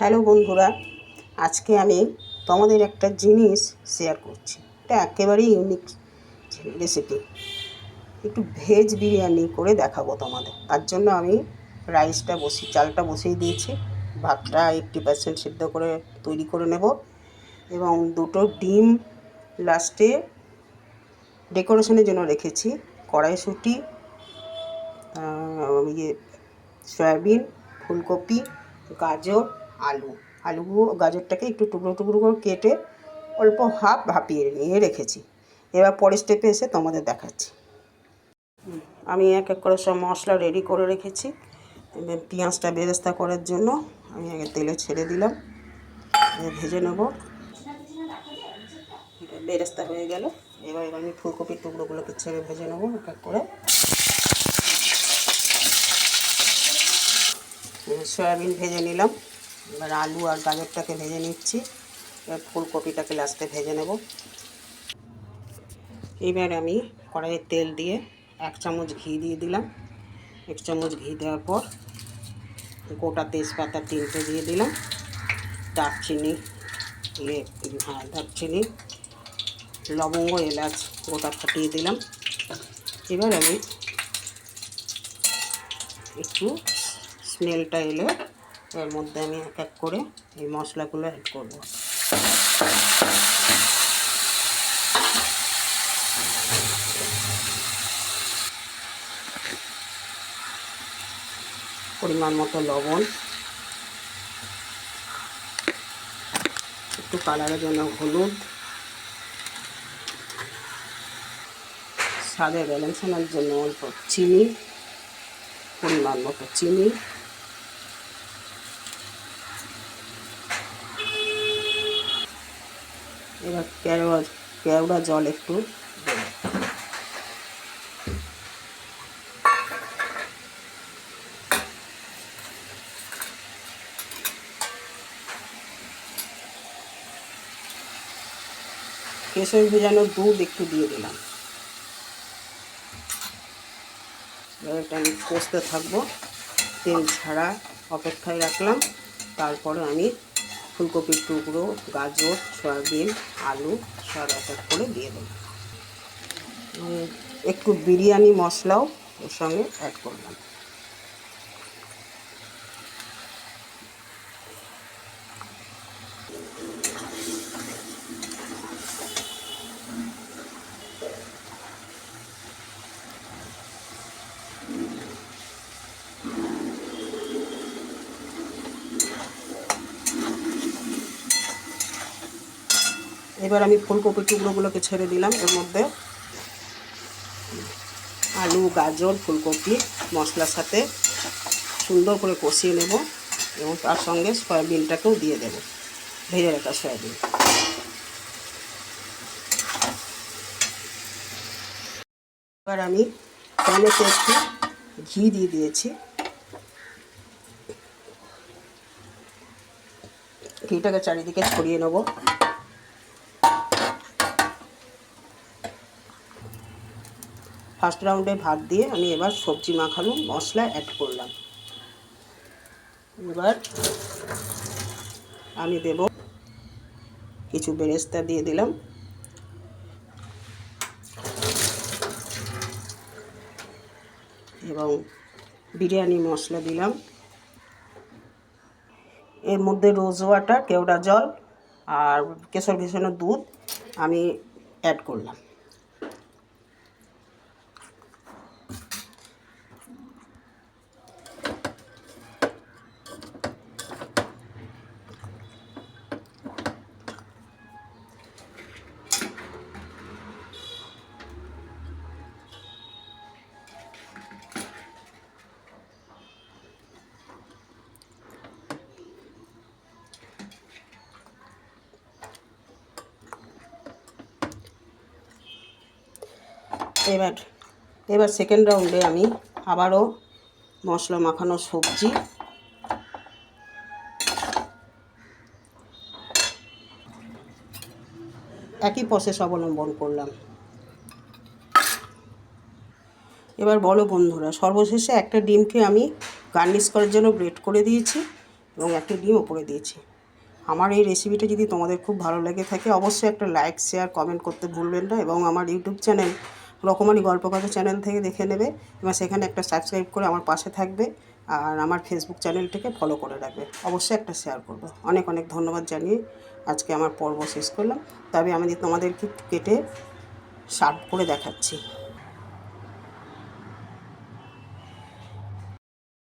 Hello বন্ধুরা, আজকে আমি তোমাদের একটা জিনিস শেয়ার করছি। এটা একেবারেই ইউনিক রেসিপি একটু ভেজ বিরিয়ানি করে দেখাবো তোমাদের। তার জন্য আমি রাইসটা বসি, চালটা বসিয়ে দিয়েছি। ভাতটা এইট্টি পার্সেন্ট সিদ্ধ করে তৈরি করে নেব এবং দুটো ডিম লাস্টে ডেকোরেশনের জন্য রেখেছি। কড়াইশুঁটি ইয়ে সয়াবিন, ফুলকপি, গাজর আলু। আলু গাজরটাকে একটু টুকরো টুকরো করে কেটে অল্প হাফ ভাপিয়ে নিয়ে রেখেছি। এবার পরের স্টেপে এসে তোমাদের দেখাচ্ছি। আমি এক এক করে সব মশলা রেডি করে রেখেছি। পেঁয়াজটা বেরেস্তা করার জন্য আমি আগে তেলে ছেড়ে দিলাম। ভেজে নেব। বেরেস্তা হয়ে গেল। এবার এবার আমি ফুলকপির টুকরোগুলোকে ছেড়ে ভেজে নেব এক এক করে। সয়াবিন ভেজে নিলাম। এবার আলু আর গাজরটাকে ভেজে নিচ্ছি। এবার ফুলকপিটাকে লাস্টে ভেজে নেব। এবার আমি কড়াইয়ে তেল দিয়ে এক চামচ ঘি দিয়ে দিলাম। এক চামচ ঘি দেওয়ার পর গোটা তেজপাতা তিনটে দিয়ে দিলাম। দারচিনি ইয়ে হ্যাঁ দারচিনি, লবঙ্গ, এলাচ গোটা ফাটিয়ে দিলাম। এবার আমি একটু স্মেলটা এলে এর মধ্যে আমি এক এক করে এই মশলাগুলো অ্যাড করব। পরিমাণ মতো লবণ। একটু কালারের জন্য হলুদ। স্বাদের ব্যালেন্স আনার জন্য অল্প চিনি। পরিমাণ মতো চিনি। এবার কেওড়া কেওড়া জল একটু। কেশর ভেজানো দুধ একটু দিয়ে দিলাম। এবার এটা আমি কষতে থাকব। তেল ছাড়া অপেক্ষায় রাখলাম। তারপরে আমি ফুলকপির টুকরো, গাজর, সয়াবিন, আলু, সব এক এক করে দিয়ে দেব। একটু বিরিয়ানি মশলাও ওর সঙ্গে অ্যাড করলাম। এবার আমি ফুলকপির টুকরোগুলোকে ছেড়ে দিলাম এর মধ্যে। আলু, গাজর, ফুলকপি, মশলার সাথে সুন্দর করে কষিয়ে নেব এবং তার সঙ্গে সয়াবিনটাকেও দিয়ে দেব। ভেজে রাখা সয়াবিন। এবার আমি প্যানেতে একটু ঘি দিয়ে দিয়েছি। ঘিটাকে চারিদিকে ছড়িয়ে নেব। ফার্স্ট রাউন্ডে ভাত দিয়ে আমি এবার সবজি মাখানো মশলা অ্যাড করলাম। এবার আমি দেব কিছু বেরেস্তা দিয়ে দিলাম। এবং বিরিয়ানি মশলা দিলাম। এর মধ্যে রোজ ওয়াটার কেওড়া জল আর কেশর ভেষানো দুধ আমি অ্যাড করলাম। এবার এবার সেকেন্ড রাউন্ডে আমি আবারও মশলা মাখানো সবজি। একই প্রসেস অবলম্বন করলাম। এবার বলো বন্ধুরা, সর্বশেষে একটা ডিমকে আমি গার্নিশ করার জন্য গ্রেট করে দিয়েছি এবং একটা ডিম ওপরে দিয়েছি। আমার এই রেসিপিটা যদি তোমাদের খুব ভালো লেগে থাকে, অবশ্যই একটা লাইক শেয়ার কমেন্ট করতে ভুলবেন না এবং আমার ইউটিউব চ্যানেল রকমারি গল্প কথা চ্যানেল থেকে দেখে নেবে এবং সেখানে একটা সাবস্ক্রাইব করে আমার পাশে থাকবে আর আমার ফেসবুক চ্যানেলটিকে ফলো করে রাখবে। অবশ্যই একটা শেয়ার করবে। অনেক অনেক ধন্যবাদ জানিয়ে আজকে আমার পর্ব শেষ করলাম। তবে আমি তোমাদেরকে কেটে সার্ভ করে দেখাচ্ছি।